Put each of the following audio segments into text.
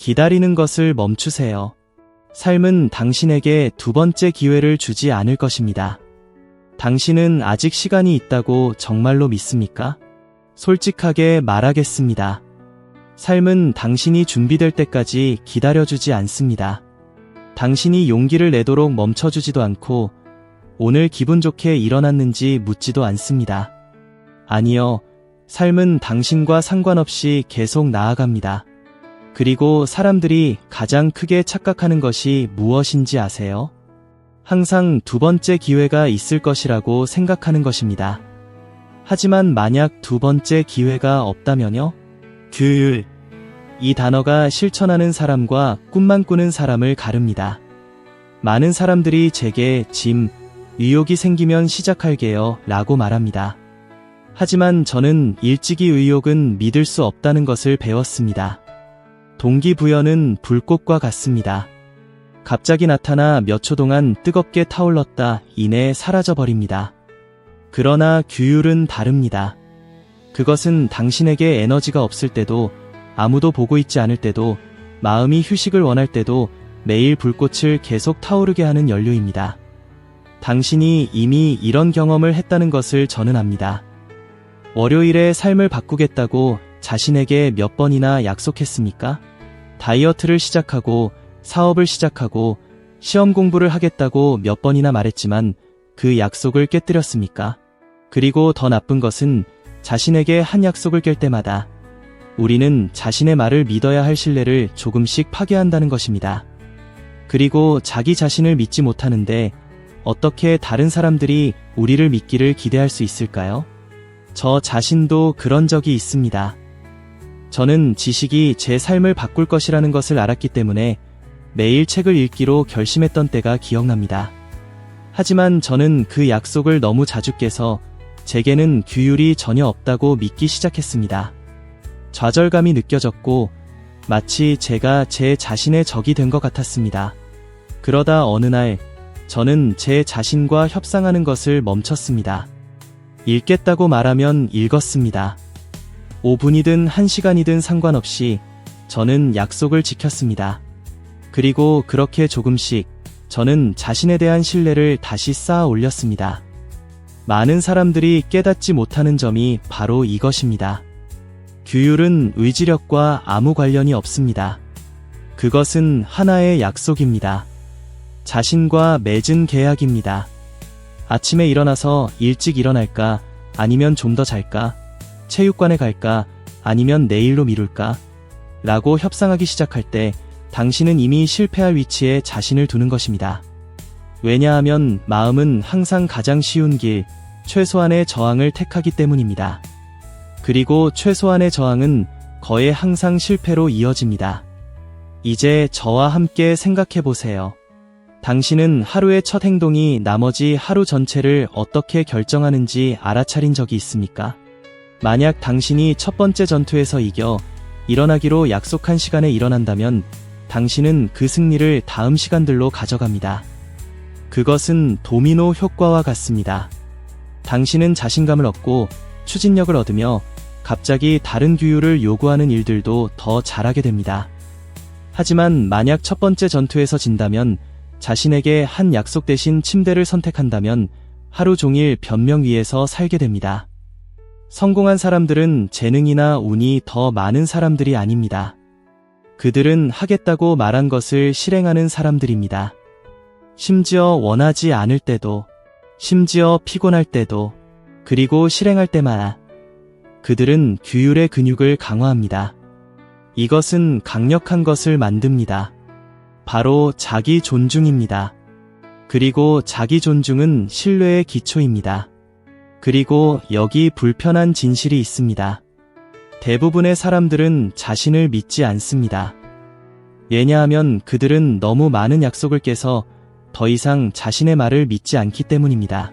기다리는 것을 멈추세요. 삶은 당신에게 두 번째 기회를 주지 않을 것입니다. 당신은 아직 시간이 있다고 정말로 믿습니까? 솔직하게 말하겠습니다. 삶은 당신이 준비될 때까지 기다려주지 않습니다. 당신이 용기를 내도록 멈춰주지도 않고 오늘 기분 좋게 일어났는지 묻지도 않습니다. 아니요. 삶은 당신과 상관없이 계속 나아갑니다. 그리고 사람들이 가장 크게 착각하는 것이 무엇인지 아세요? 항상 두 번째 기회가 있을 것이라고 생각하는 것입니다. 하지만 만약 두 번째 기회가 없다면요? 규율. 이 단어가 실천하는 사람과 꿈만 꾸는 사람을 가릅니다. 많은 사람들이 제게 짐, 의욕이 생기면 시작할게요 라고 말합니다. 하지만 저는 일찍이 의욕은 믿을 수 없다는 것을 배웠습니다. 동기부여는 불꽃과 같습니다. 갑자기 나타나 몇 초 동안 뜨겁게 타올랐다 이내 사라져버립니다. 그러나 규율은 다릅니다. 그것은 당신에게 에너지가 없을 때도 아무도 보고 있지 않을 때도 마음이 휴식을 원할 때도 매일 불꽃을 계속 타오르게 하는 연료입니다. 당신이 이미 이런 경험을 했다는 것을 저는 압니다. 월요일에 삶을 바꾸겠다고 자신에게 몇 번이나 약속했습니까? 다이어트를 시작하고 사업을 시작하고 시험 공부를 하겠다고 몇 번이나 말했지만 그 약속을 깨뜨렸습니까? 그리고 더 나쁜 것은 자신에게 한 약속을 깰 때마다 우리는 자신의 말을 믿어야 할 신뢰를 조금씩 파괴한다는 것입니다. 그리고 자기 자신을 믿지 못하는데 어떻게 다른 사람들이 우리를 믿기를 기대할 수 있을까요? 저 자신도 그런 적이 있습니다. 저는 지식이 제 삶을 바꿀 것이라는 것을 알았기 때문에 매일 책을 읽기로 결심했던 때가 기억납니다. 하지만 저는 그 약속을 너무 자주 깨서 제게는 규율이 전혀 없다고 믿기 시작했습니다. 좌절감이 느껴졌고 마치 제가 제 자신의 적이 된 것 같았습니다. 그러다 어느 날 저는 제 자신과 협상하는 것을 멈췄습니다. 읽겠다고 말하면 읽었습니다. 5분이든 1시간이든 상관없이 저는 약속을 지켰습니다. 그리고 그렇게 조금씩 저는 자신에 대한 신뢰를 다시 쌓아 올렸습니다. 많은 사람들이 깨닫지 못하는 점이 바로 이것입니다. 규율은 의지력과 아무 관련이 없습니다. 그것은 하나의 약속입니다. 자신과 맺은 계약입니다. 아침에 일어나서 일찍 일어날까? 아니면 좀 더 잘까? 체육관에 갈까? 아니면 내일로 미룰까? 라고 협상하기 시작할 때 당신은 이미 실패할 위치에 자신을 두는 것입니다. 왜냐하면 마음은 항상 가장 쉬운 길, 최소한의 저항을 택하기 때문입니다. 그리고 최소한의 저항은 거의 항상 실패로 이어집니다. 이제 저와 함께 생각해 보세요. 당신은 하루의 첫 행동이 나머지 하루 전체를 어떻게 결정하는지 알아차린 적이 있습니까? 만약 당신이 첫 번째 전투에서 이겨 일어나기로 약속한 시간에 일어난다면 당신은 그 승리를 다음 시간들로 가져갑니다. 그것은 도미노 효과와 같습니다. 당신은 자신감을 얻고 추진력을 얻으며 갑자기 다른 규율을 요구하는 일들도 더 잘하게 됩니다. 하지만 만약 첫 번째 전투에서 진다면 자신에게 한 약속 대신 침대를 선택한다면 하루 종일 변명 위에서 살게 됩니다. 성공한 사람들은 재능이나 운이 더 많은 사람들이 아닙니다. 그들은 하겠다고 말한 것을 실행하는 사람들입니다. 심지어 원하지 않을 때도, 심지어 피곤할 때도, 그리고 실행할 때마다 그들은 규율의 근육을 강화합니다. 이것은 강력한 것을 만듭니다. 바로 자기 존중입니다. 그리고 자기 존중은 신뢰의 기초입니다. 그리고 여기 불편한 진실이 있습니다. 대부분의 사람들은 자신을 믿지 않습니다. 왜냐하면 그들은 너무 많은 약속을 깨서 더 이상 자신의 말을 믿지 않기 때문입니다.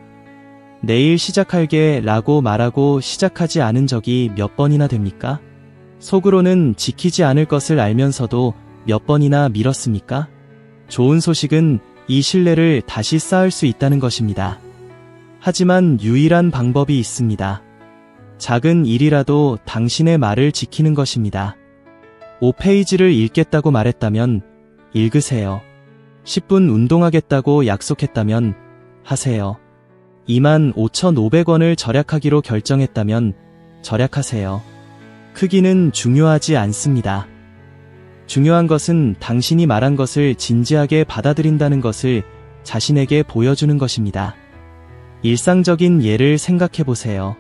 내일 시작할게 라고 말하고 시작하지 않은 적이 몇 번이나 됩니까? 속으로는 지키지 않을 것을 알면서도 몇 번이나 밀었습니까? 좋은 소식은 이 신뢰를 다시 쌓을 수 있다는 것입니다. 하지만 유일한 방법이 있습니다. 작은 일이라도 당신의 말을 지키는 것입니다. 5페이지를 읽겠다고 말했다면 읽으세요. 10분 운동하겠다고 약속했다면 하세요. 25,500원을 절약하기로 결정했다면 절약하세요. 크기는 중요하지 않습니다. 중요한 것은 당신이 말한 것을 진지하게 받아들인다는 것을 자신에게 보여주는 것입니다. 일상적인 예를 생각해 보세요.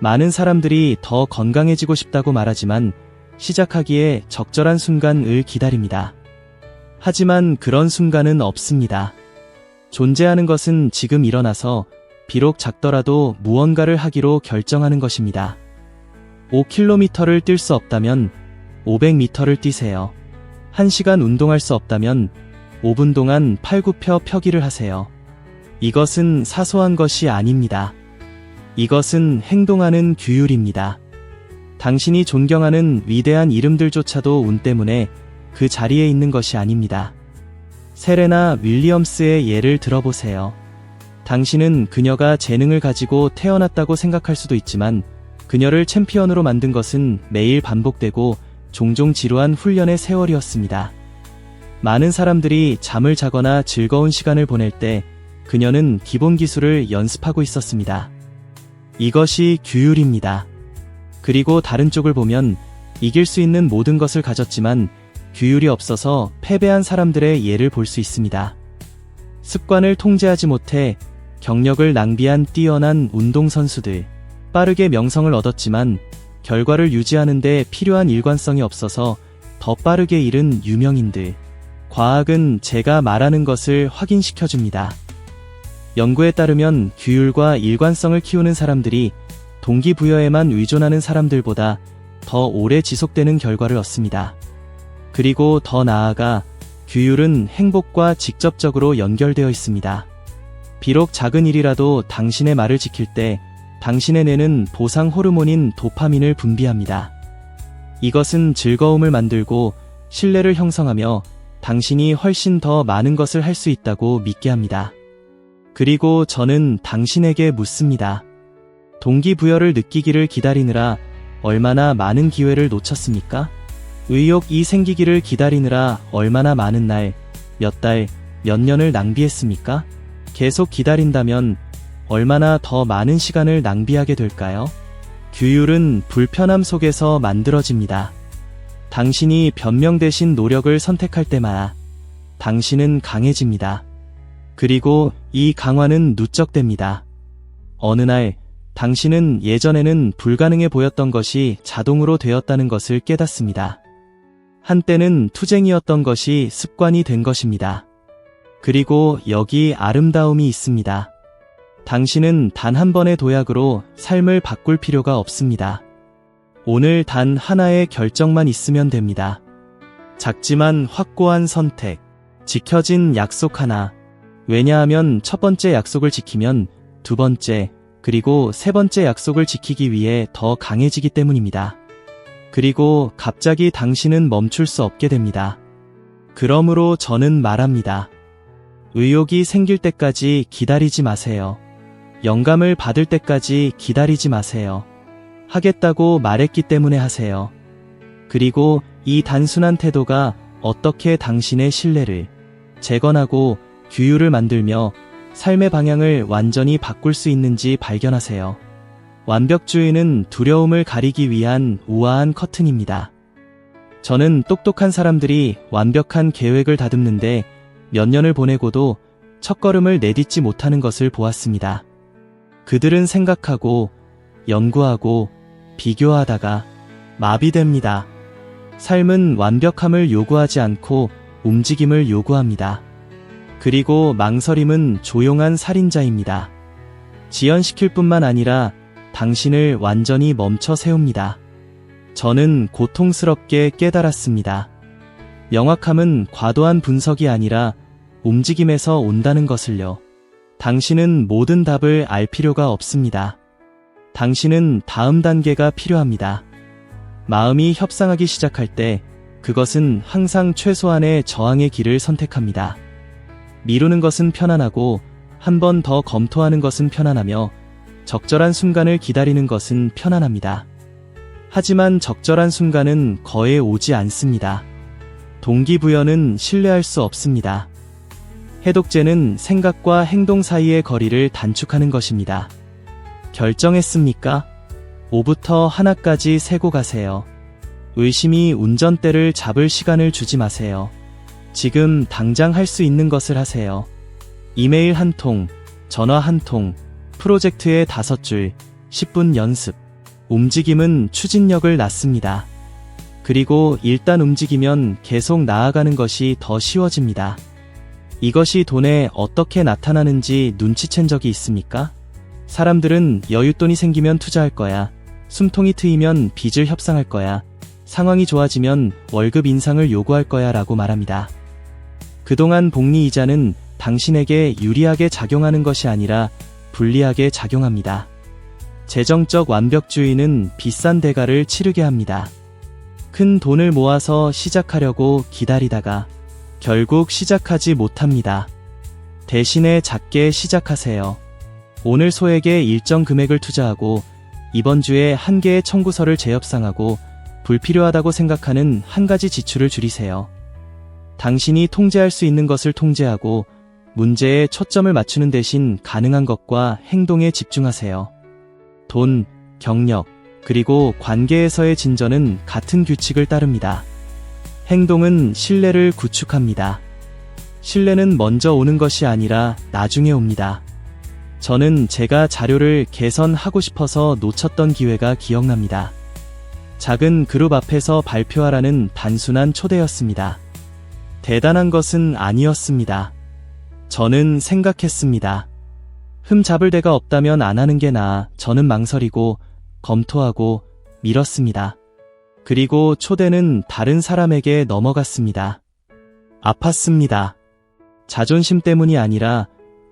많은 사람들이 더 건강해지고 싶다고 말하지만 시작하기에 적절한 순간을 기다립니다. 하지만 그런 순간은 없습니다. 존재하는 것은 지금 일어나서 비록 작더라도 무언가를 하기로 결정하는 것입니다. 5km를 뛸 수 없다면 500m를 뛰세요. 1시간 운동할 수 없다면 5분 동안 팔굽혀 펴기를 하세요. 이것은 사소한 것이 아닙니다. 이것은 행동하는 규율입니다. 당신이 존경하는 위대한 이름들조차도 운 때문에 그 자리에 있는 것이 아닙니다. 세레나 윌리엄스의 예를 들어보세요. 당신은 그녀가 재능을 가지고 태어났다고 생각할 수도 있지만 그녀를 챔피언으로 만든 것은 매일 반복되고 종종 지루한 훈련의 세월이었습니다. 많은 사람들이 잠을 자거나 즐거운 시간을 보낼 때 그녀는 기본 기술을 연습하고 있었습니다. 이것이 규율입니다. 그리고 다른 쪽을 보면 이길 수 있는 모든 것을 가졌지만 규율이 없어서 패배한 사람들의 예를 볼 수 있습니다. 습관을 통제하지 못해 경력을 낭비한 뛰어난 운동선수들, 빠르게 명성을 얻었지만 결과를 유지하는데 필요한 일관성이 없어서 더 빠르게 이른 유명인들. 과학은 제가 말하는 것을 확인시켜줍니다. 연구에 따르면 규율과 일관성을 키우는 사람들이 동기부여에만 의존하는 사람들보다 더 오래 지속되는 결과를 얻습니다. 그리고 더 나아가 규율은 행복과 직접적으로 연결되어 있습니다. 비록 작은 일이라도 당신의 말을 지킬 때 당신의 뇌는 보상 호르몬인 도파민을 분비합니다. 이것은 즐거움을 만들고 신뢰를 형성하며 당신이 훨씬 더 많은 것을 할 수 있다고 믿게 합니다. 그리고 저는 당신에게 묻습니다. 동기부여를 느끼기를 기다리느라 얼마나 많은 기회를 놓쳤습니까? 의욕이 생기기를 기다리느라 얼마나 많은 날, 몇 달, 몇 년을 낭비했습니까? 계속 기다린다면 얼마나 더 많은 시간을 낭비하게 될까요? 규율은 불편함 속에서 만들어집니다. 당신이 변명 대신 노력을 선택할 때마다 당신은 강해집니다. 그리고 이 강화는 누적됩니다. 어느 날 당신은 예전에는 불가능해 보였던 것이 자동으로 되었다는 것을 깨닫습니다. 한때는 투쟁이었던 것이 습관이 된 것입니다. 그리고 여기 아름다움이 있습니다. 당신은 단 한 번의 도약으로 삶을 바꿀 필요가 없습니다. 오늘 단 하나의 결정만 있으면 됩니다. 작지만 확고한 선택, 지켜진 약속 하나. 왜냐하면 첫 번째 약속을 지키면 두 번째, 그리고 세 번째 약속을 지키기 위해 더 강해지기 때문입니다. 그리고 갑자기 당신은 멈출 수 없게 됩니다. 그러므로 저는 말합니다. 의욕이 생길 때까지 기다리지 마세요. 영감을 받을 때까지 기다리지 마세요. 하겠다고 말했기 때문에 하세요. 그리고 이 단순한 태도가 어떻게 당신의 신뢰를 재건하고 규율을 만들며 삶의 방향을 완전히 바꿀 수 있는지 발견하세요. 완벽주의는 두려움을 가리기 위한 우아한 커튼입니다. 저는 똑똑한 사람들이 완벽한 계획을 다듬는데 몇 년을 보내고도 첫걸음을 내딛지 못하는 것을 보았습니다. 그들은 생각하고, 연구하고, 비교하다가 마비됩니다. 삶은 완벽함을 요구하지 않고 움직임을 요구합니다. 그리고 망설임은 조용한 살인자입니다. 지연시킬 뿐만 아니라 당신을 완전히 멈춰 세웁니다. 저는 고통스럽게 깨달았습니다. 명확함은 과도한 분석이 아니라 움직임에서 온다는 것을요. 당신은 모든 답을 알 필요가 없습니다. 당신은 다음 단계가 필요합니다. 마음이 협상하기 시작할 때 그것은 항상 최소한의 저항의 길을 선택합니다. 미루는 것은 편안하고 한 번 더 검토하는 것은 편안하며 적절한 순간을 기다리는 것은 편안합니다. 하지만 적절한 순간은 거의 오지 않습니다. 동기부여는 신뢰할 수 없습니다. 해독제는 생각과 행동 사이의 거리를 단축하는 것입니다. 결정했습니까? 5부터 하나까지 세고 가세요. 의심이 운전대를 잡을 시간을 주지 마세요. 지금 당장 할 수 있는 것을 하세요. 이메일 한 통, 전화 한 통, 프로젝트의 다섯 줄, 10분 연습. 움직임은 추진력을 낳습니다. 그리고 일단 움직이면 계속 나아가는 것이 더 쉬워집니다. 이것이 돈에 어떻게 나타나는지 눈치챈 적이 있습니까? 사람들은 여윳돈이 생기면 투자할 거야. 숨통이 트이면 빚을 협상할 거야. 상황이 좋아지면 월급 인상을 요구할 거야 라고 말합니다. 그동안 복리 이자는 당신에게 유리하게 작용하는 것이 아니라 불리하게 작용합니다. 재정적 완벽주의는 비싼 대가를 치르게 합니다. 큰 돈을 모아서 시작하려고 기다리다가 결국 시작하지 못합니다. 대신에 작게 시작하세요. 오늘 소액의 일정 금액을 투자하고 이번 주에 한 개의 청구서를 재협상하고 불필요하다고 생각하는 한 가지 지출을 줄이세요. 당신이 통제할 수 있는 것을 통제하고 문제에 초점을 맞추는 대신 가능한 것과 행동에 집중하세요. 돈, 경력, 그리고 관계에서의 진전은 같은 규칙을 따릅니다. 행동은 신뢰를 구축합니다. 신뢰는 먼저 오는 것이 아니라 나중에 옵니다. 저는 제가 자료를 개선하고 싶어서 놓쳤던 기회가 기억납니다. 작은 그룹 앞에서 발표하라는 단순한 초대였습니다. 대단한 것은 아니었습니다. 저는 생각했습니다. 흠 잡을 데가 없다면 안 하는 게 나아 저는 망설이고 검토하고 밀었습니다. 그리고 초대는 다른 사람에게 넘어갔습니다. 아팠습니다. 자존심 때문이 아니라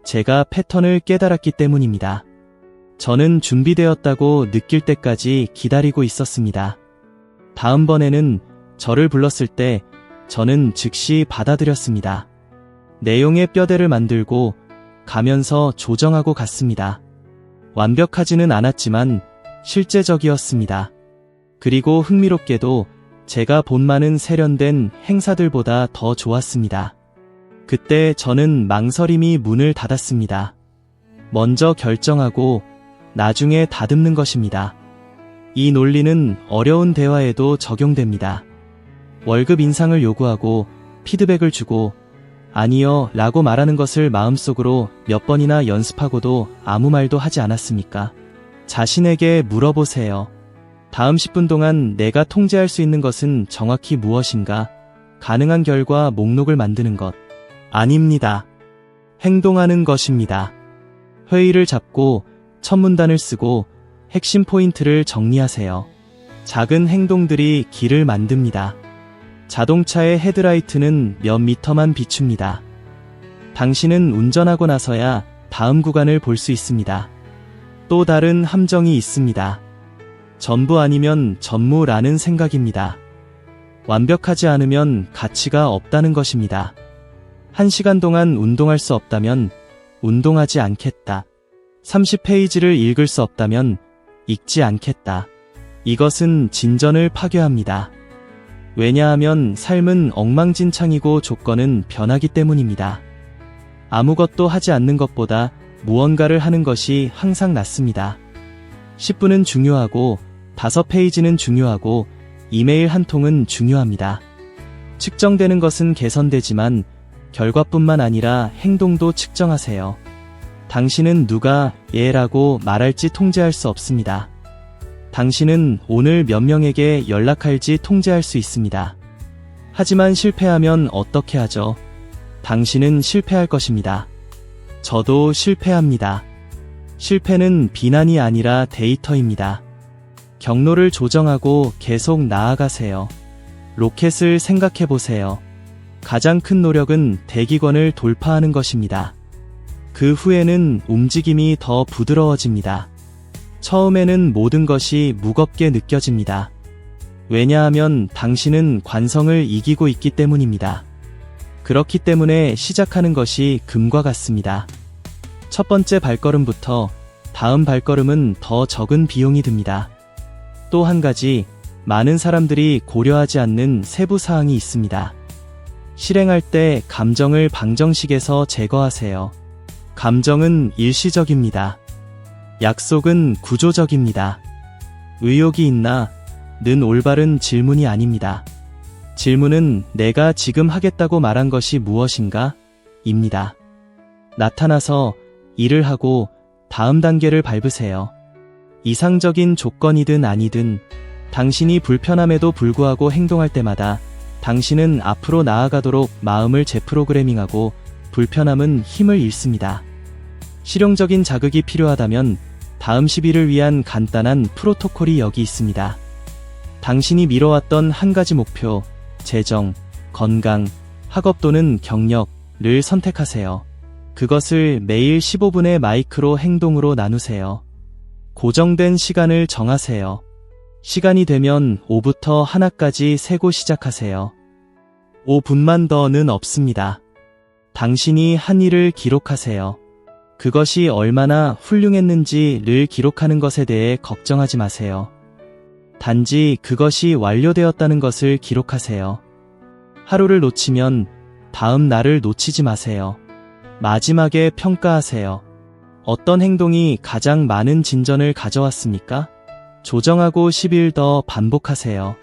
제가 패턴을 깨달았기 때문입니다. 저는 준비되었다고 느낄 때까지 기다리고 있었습니다. 다음번에는 저를 불렀을 때 저는 즉시 받아들였습니다. 내용의 뼈대를 만들고 가면서 조정하고 갔습니다. 완벽하지는 않았지만 실제적이었습니다. 그리고 흥미롭게도 제가 본 많은 세련된 행사들보다 더 좋았습니다. 그때 저는 망설임이 문을 닫았습니다. 먼저 결정하고 나중에 다듬는 것입니다. 이 논리는 어려운 대화에도 적용됩니다. 월급 인상을 요구하고 피드백을 주고 아니요 라고 말하는 것을 마음속으로 몇 번이나 연습하고도 아무 말도 하지 않았습니까? 자신에게 물어보세요. 다음 10분 동안 내가 통제할 수 있는 것은 정확히 무엇인가? 가능한 결과 목록을 만드는 것. 아닙니다. 행동하는 것입니다. 회의를 잡고 첫 문단을 쓰고 핵심 포인트를 정리하세요. 작은 행동들이 길을 만듭니다. 자동차의 헤드라이트는 몇 미터만 비춥니다. 당신은 운전하고 나서야 다음 구간을 볼 수 있습니다. 또 다른 함정이 있습니다. 전부 아니면 전무라는 생각입니다. 완벽하지 않으면 가치가 없다는 것입니다. 한 시간 동안 운동할 수 없다면 운동하지 않겠다. 30페이지를 읽을 수 없다면 읽지 않겠다. 이것은 진전을 파괴합니다. 왜냐하면 삶은 엉망진창이고 조건은 변하기 때문입니다. 아무것도 하지 않는 것보다 무언가를 하는 것이 항상 낫습니다. 10분은 중요하고 5페이지는 중요하고 이메일 한 통은 중요합니다. 측정되는 것은 개선되지만 결과뿐만 아니라 행동도 측정하세요. 당신은 누가 예라고 말할지 통제할 수 없습니다. 당신은 오늘 몇 명에게 연락할지 통제할 수 있습니다. 하지만 실패하면 어떻게 하죠? 당신은 실패할 것입니다. 저도 실패합니다. 실패는 비난이 아니라 데이터입니다. 경로를 조정하고 계속 나아가세요. 로켓을 생각해 보세요. 가장 큰 노력은 대기권을 돌파하는 것입니다. 그 후에는 움직임이 더 부드러워집니다. 처음에는 모든 것이 무겁게 느껴집니다. 왜냐하면 당신은 관성을 이기고 있기 때문입니다. 그렇기 때문에 시작하는 것이 금과 같습니다. 첫 번째 발걸음부터 다음 발걸음은 더 적은 비용이 듭니다. 또 한 가지 많은 사람들이 고려하지 않는 세부 사항이 있습니다. 실행할 때 감정을 방정식에서 제거하세요. 감정은 일시적입니다. 약속은 구조적입니다. 의욕이 있나? 는 올바른 질문이 아닙니다. 질문은 내가 지금 하겠다고 말한 것이 무엇인가? 입니다. 나타나서 일을 하고 다음 단계를 밟으세요. 이상적인 조건이든 아니든 당신이 불편함에도 불구하고 행동할 때마다 당신은 앞으로 나아가도록 마음을 재프로그래밍하고 불편함은 힘을 잃습니다. 실용적인 자극이 필요하다면 다음 시비를 위한 간단한 프로토콜이 여기 있습니다. 당신이 미뤄왔던 한 가지 목표, 재정, 건강, 학업 또는 경력을 선택하세요. 그것을 매일 15분의 마이크로 행동으로 나누세요. 고정된 시간을 정하세요. 시간이 되면 5부터 하나까지 세고 시작하세요. 5분만 더는 없습니다. 당신이 한 일을 기록하세요. 그것이 얼마나 훌륭했는지를 기록하는 것에 대해 걱정하지 마세요. 단지 그것이 완료되었다는 것을 기록하세요. 하루를 놓치면 다음 날을 놓치지 마세요. 마지막에 평가하세요. 어떤 행동이 가장 많은 진전을 가져왔습니까? 조정하고 10일 더 반복하세요.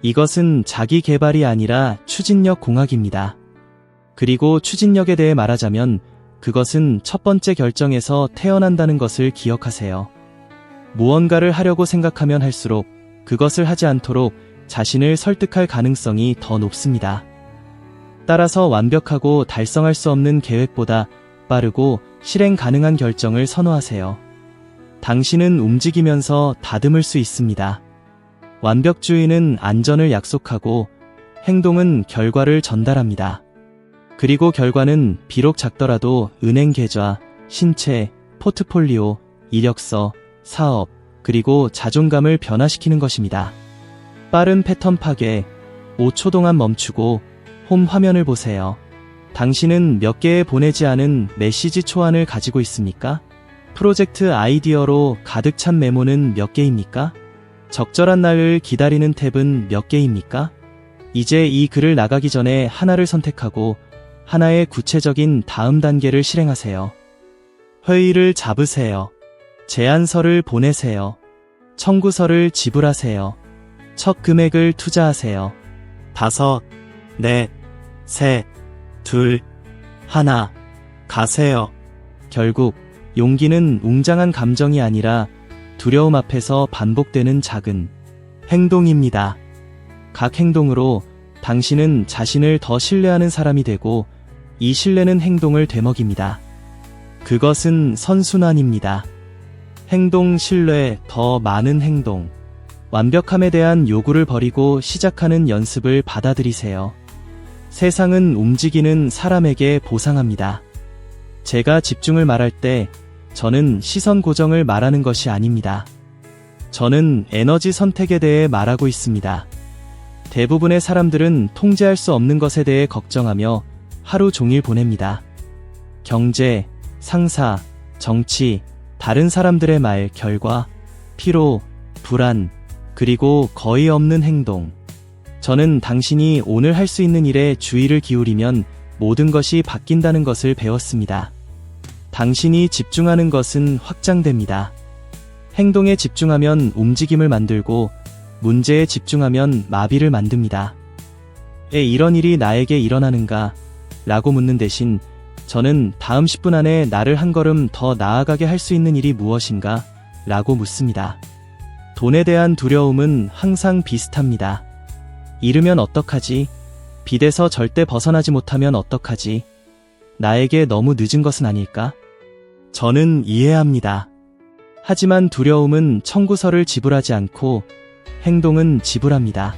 이것은 자기 개발이 아니라 추진력 공학입니다. 그리고 추진력에 대해 말하자면 그것은 첫 번째 결정에서 태어난다는 것을 기억하세요. 무언가를 하려고 생각하면 할수록 그것을 하지 않도록 자신을 설득할 가능성이 더 높습니다. 따라서 완벽하고 달성할 수 없는 계획보다 빠르고 실행 가능한 결정을 선호하세요. 당신은 움직이면서 다듬을 수 있습니다. 완벽주의는 안전을 약속하고 행동은 결과를 전달합니다. 그리고 결과는 비록 작더라도 은행 계좌, 신체, 포트폴리오, 이력서, 사업, 그리고 자존감을 변화시키는 것입니다. 빠른 패턴 파괴, 5초 동안 멈추고 홈 화면을 보세요. 당신은 몇 개의 보내지 않은 메시지 초안을 가지고 있습니까? 프로젝트 아이디어로 가득 찬 메모는 몇 개입니까? 적절한 날을 기다리는 탭은 몇 개입니까? 이제 이 글을 나가기 전에 하나를 선택하고 하나의 구체적인 다음 단계를 실행하세요. 회의를 잡으세요. 제안서를 보내세요. 청구서를 지불하세요. 첫 금액을 투자하세요. 다섯, 넷, 셋, 둘, 하나, 가세요. 결국 용기는 웅장한 감정이 아니라 두려움 앞에서 반복되는 작은 행동입니다. 각 행동으로 당신은 자신을 더 신뢰하는 사람이 되고 이 신뢰는 행동을 되먹입니다. 그것은 선순환입니다. 행동, 신뢰, 더 많은 행동. 완벽함에 대한 요구를 버리고 시작하는 연습을 받아들이세요. 세상은 움직이는 사람에게 보상합니다. 제가 집중을 말할 때 저는 시선 고정을 말하는 것이 아닙니다. 저는 에너지 선택에 대해 말하고 있습니다. 대부분의 사람들은 통제할 수 없는 것에 대해 걱정하며 하루 종일 보냅니다. 경제, 상사, 정치, 다른 사람들의 말, 결과, 피로, 불안, 그리고 거의 없는 행동. 저는 당신이 오늘 할 수 있는 일에 주의를 기울이면 모든 것이 바뀐다는 것을 배웠습니다. 당신이 집중하는 것은 확장됩니다. 행동에 집중하면 움직임을 만들고 문제에 집중하면 마비를 만듭니다. 왜 이런 일이 나에게 일어나는가? 라고 묻는 대신 저는 다음 10분 안에 나를 한 걸음 더 나아가게 할 수 있는 일이 무엇인가? 라고 묻습니다. 돈에 대한 두려움은 항상 비슷합니다. 잃으면 어떡하지? 빚에서 절대 벗어나지 못하면 어떡하지? 나에게 너무 늦은 것은 아닐까? 저는 이해합니다. 하지만 두려움은 청구서를 지불하지 않고 행동은 지불합니다.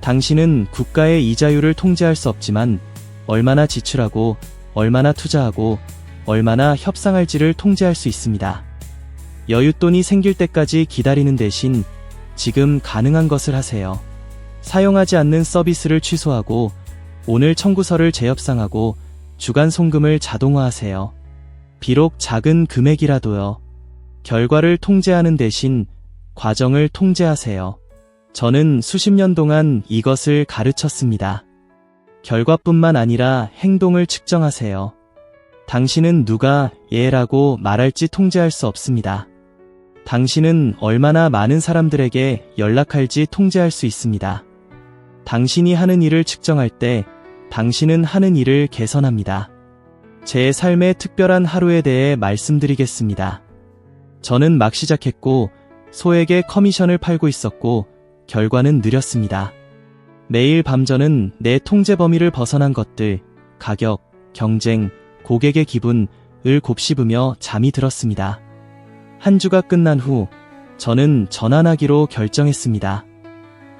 당신은 국가의 이자율을 통제할 수 없지만 얼마나 지출하고 얼마나 투자하고 얼마나 협상할지를 통제할 수 있습니다. 여윳돈이 생길 때까지 기다리는 대신 지금 가능한 것을 하세요. 사용하지 않는 서비스를 취소하고 오늘 청구서를 재협상하고 주간 송금을 자동화하세요. 비록 작은 금액이라도요. 결과를 통제하는 대신 과정을 통제하세요. 저는 수십 년 동안 이것을 가르쳤습니다. 결과뿐만 아니라 행동을 측정하세요. 당신은 누가 얘라고 말할지 통제할 수 없습니다. 당신은 얼마나 많은 사람들에게 연락할지 통제할 수 있습니다. 당신이 하는 일을 측정할 때 당신은 하는 일을 개선합니다. 제 삶의 특별한 하루에 대해 말씀드리겠습니다. 저는 막 시작했고 소에게 커미션을 팔고 있었고 결과는 느렸습니다. 매일 밤 저는 내 통제 범위를 벗어난 것들, 가격, 경쟁, 고객의 기분을 곱씹으며 잠이 들었습니다. 한 주가 끝난 후 저는 전환하기로 결정했습니다.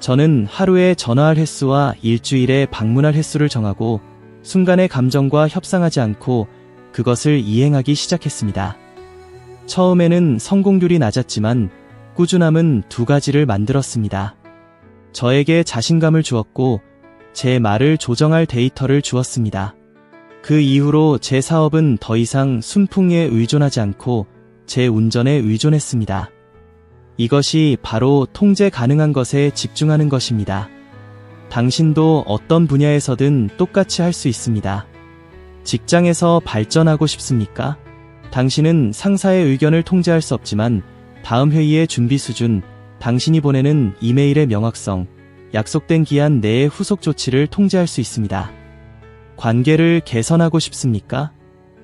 저는 하루에 전화할 횟수와 일주일에 방문할 횟수를 정하고 순간의 감정과 협상하지 않고 그것을 이행하기 시작했습니다. 처음에는 성공률이 낮았지만 꾸준함은 두 가지를 만들었습니다. 저에게 자신감을 주었고 제 말을 조정할 데이터를 주었습니다. 그 이후로 제 사업은 더 이상 순풍에 의존하지 않고 제 운전에 의존했습니다. 이것이 바로 통제 가능한 것에 집중하는 것입니다. 당신도 어떤 분야에서든 똑같이 할 수 있습니다. 직장에서 발전하고 싶습니까? 당신은 상사의 의견을 통제할 수 없지만 다음 회의의 준비 수준, 당신이 보내는 이메일의 명확성, 약속된 기한 내의 후속 조치를 통제할 수 있습니다. 관계를 개선하고 싶습니까?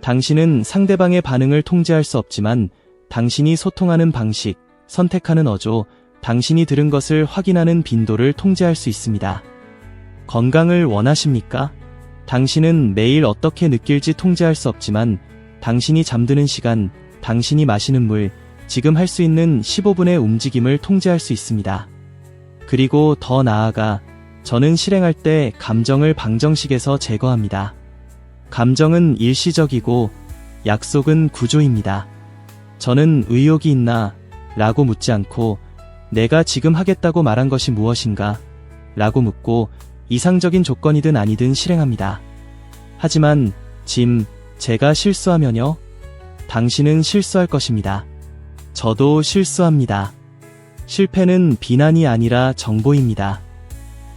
당신은 상대방의 반응을 통제할 수 없지만 당신이 소통하는 방식, 선택하는 어조, 당신이 들은 것을 확인하는 빈도를 통제할 수 있습니다. 건강을 원하십니까? 당신은 매일 어떻게 느낄지 통제할 수 없지만 당신이 잠드는 시간, 당신이 마시는 물, 지금 할 수 있는 15분의 움직임을 통제할 수 있습니다. 그리고 더 나아가 저는 실행할 때 감정을 방정식에서 제거합니다. 감정은 일시적이고 약속은 구조입니다. 저는 의욕이 있나? 라고 묻지 않고 내가 지금 하겠다고 말한 것이 무엇인가? 라고 묻고 이상적인 조건이든 아니든 실행합니다. 하지만 짐, 제가 실수하면요? 당신은 실수할 것입니다. 저도 실수합니다. 실패는 비난이 아니라 정보입니다.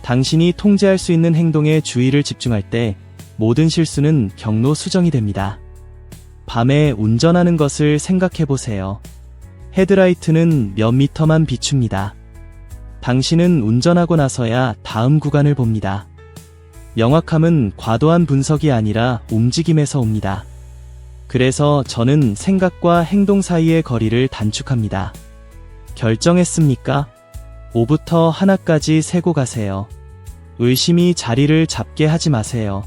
당신이 통제할 수 있는 행동에 주의를 집중할 때 모든 실수는 경로 수정이 됩니다. 밤에 운전하는 것을 생각해 보세요. 헤드라이트는 몇 미터만 비춥니다. 당신은 운전하고 나서야 다음 구간을 봅니다. 명확함은 과도한 분석이 아니라 움직임에서 옵니다. 그래서 저는 생각과 행동 사이의 거리를 단축합니다. 결정했습니까? 5부터 하나까지 세고 가세요. 의심이 자리를 잡게 하지 마세요.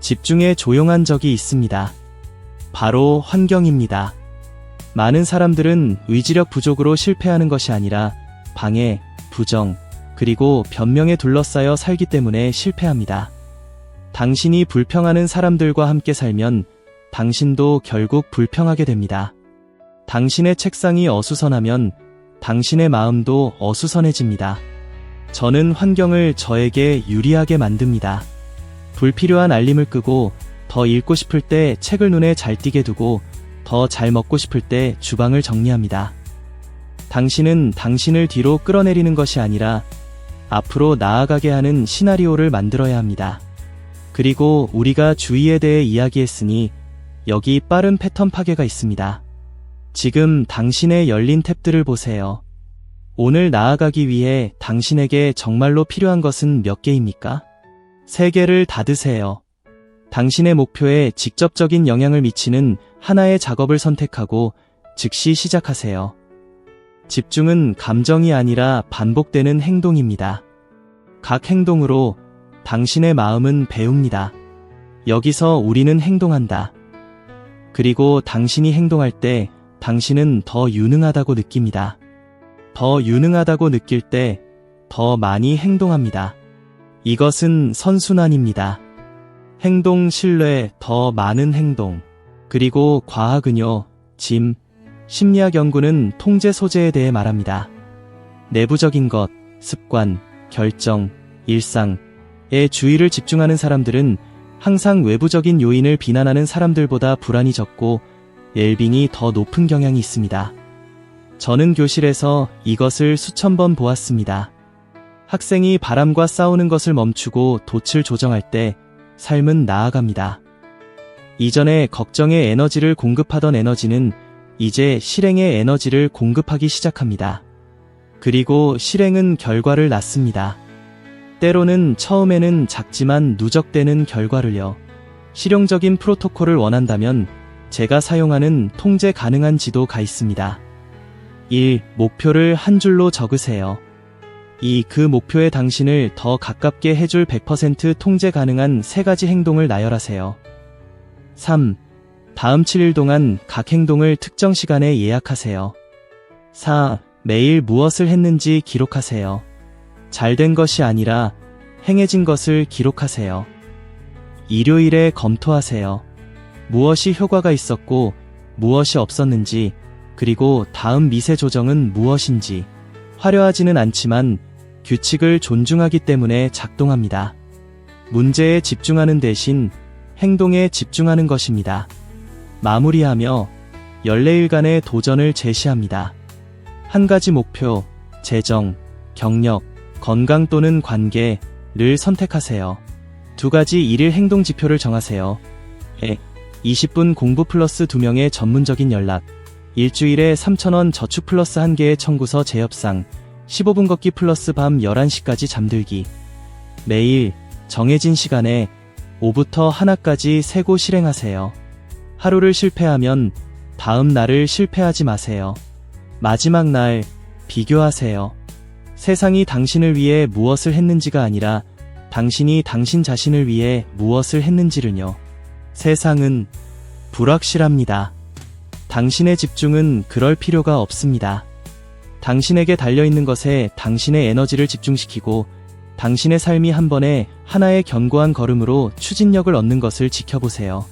집중에 조용한 적이 있습니다. 바로 환경입니다. 많은 사람들은 의지력 부족으로 실패하는 것이 아니라 방해, 부정, 그리고 변명에 둘러싸여 살기 때문에 실패합니다. 당신이 불평하는 사람들과 함께 살면 당신도 결국 불평하게 됩니다. 당신의 책상이 어수선하면 당신의 마음도 어수선해집니다. 저는 환경을 저에게 유리하게 만듭니다. 불필요한 알림을 끄고 더 읽고 싶을 때 책을 눈에 잘 띄게 두고 더 잘 먹고 싶을 때 주방을 정리합니다. 당신은 당신을 뒤로 끌어내리는 것이 아니라 앞으로 나아가게 하는 시나리오를 만들어야 합니다. 그리고 우리가 주의에 대해 이야기했으니 여기 빠른 패턴 파괴가 있습니다. 지금 당신의 열린 탭들을 보세요. 오늘 나아가기 위해 당신에게 정말로 필요한 것은 몇 개입니까? 세 개를 닫으세요. 당신의 목표에 직접적인 영향을 미치는 하나의 작업을 선택하고 즉시 시작하세요. 집중은 감정이 아니라 반복되는 행동입니다. 각 행동으로 당신의 마음은 배웁니다. 여기서 우리는 행동한다. 그리고 당신이 행동할 때 당신은 더 유능하다고 느낍니다. 더 유능하다고 느낄 때 더 많이 행동합니다. 이것은 선순환입니다. 행동 신뢰, 더 많은 행동. 그리고 과학은요, 짐, 심리학 연구는 통제 소재에 대해 말합니다. 내부적인 것, 습관, 결정, 일상에 주의를 집중하는 사람들은 항상 외부적인 요인을 비난하는 사람들보다 불안이 적고 웰빙이 더 높은 경향이 있습니다. 저는 교실에서 이것을 수천 번 보았습니다. 학생이 바람과 싸우는 것을 멈추고 돛을 조정할 때 삶은 나아갑니다. 이전에 걱정의 에너지를 공급하던 에너지는 이제 실행의 에너지를 공급하기 시작합니다. 그리고 실행은 결과를 낳습니다. 때로는 처음에는 작지만 누적되는 결과를요. 실용적인 프로토콜을 원한다면 제가 사용하는 통제 가능한 지도가 있습니다. 1. 목표를 한 줄로 적으세요. 2. 그 목표에 당신을 더 가깝게 해줄 100% 통제 가능한 세 가지 행동을 나열하세요. 3. 다음 7일 동안 각 행동을 특정 시간에 예약하세요. 4. 매일 무엇을 했는지 기록하세요. 잘된 것이 아니라 행해진 것을 기록하세요. 일요일에 검토하세요. 무엇이 효과가 있었고 무엇이 없었는지, 그리고 다음 미세 조정은 무엇인지. 화려하지는 않지만 규칙을 존중하기 때문에 작동합니다. 문제에 집중하는 대신 행동에 집중하는 것입니다. 마무리하며 14일간의 도전을 제시합니다. 한 가지 목표, 재정, 경력, 건강 또는 관계를 선택하세요. 두 가지 일일 행동 지표를 정하세요. 에, 20분 공부 플러스 2명의 전문적인 연락, 일주일에 3,000원 저축 플러스 1개의 청구서 재협상, 15분 걷기 플러스 밤 11시까지 잠들기. 매일 정해진 시간에 5부터 하나까지 세고 실행하세요. 하루를 실패하면 다음 날을 실패하지 마세요. 마지막 날 비교하세요. 세상이 당신을 위해 무엇을 했는지가 아니라 당신이 당신 자신을 위해 무엇을 했는지를요. 세상은 불확실합니다. 당신의 집중은 그럴 필요가 없습니다. 당신에게 달려있는 것에 당신의 에너지를 집중시키고 당신의 삶이 한 번에 하나의 견고한 걸음으로 추진력을 얻는 것을 지켜보세요.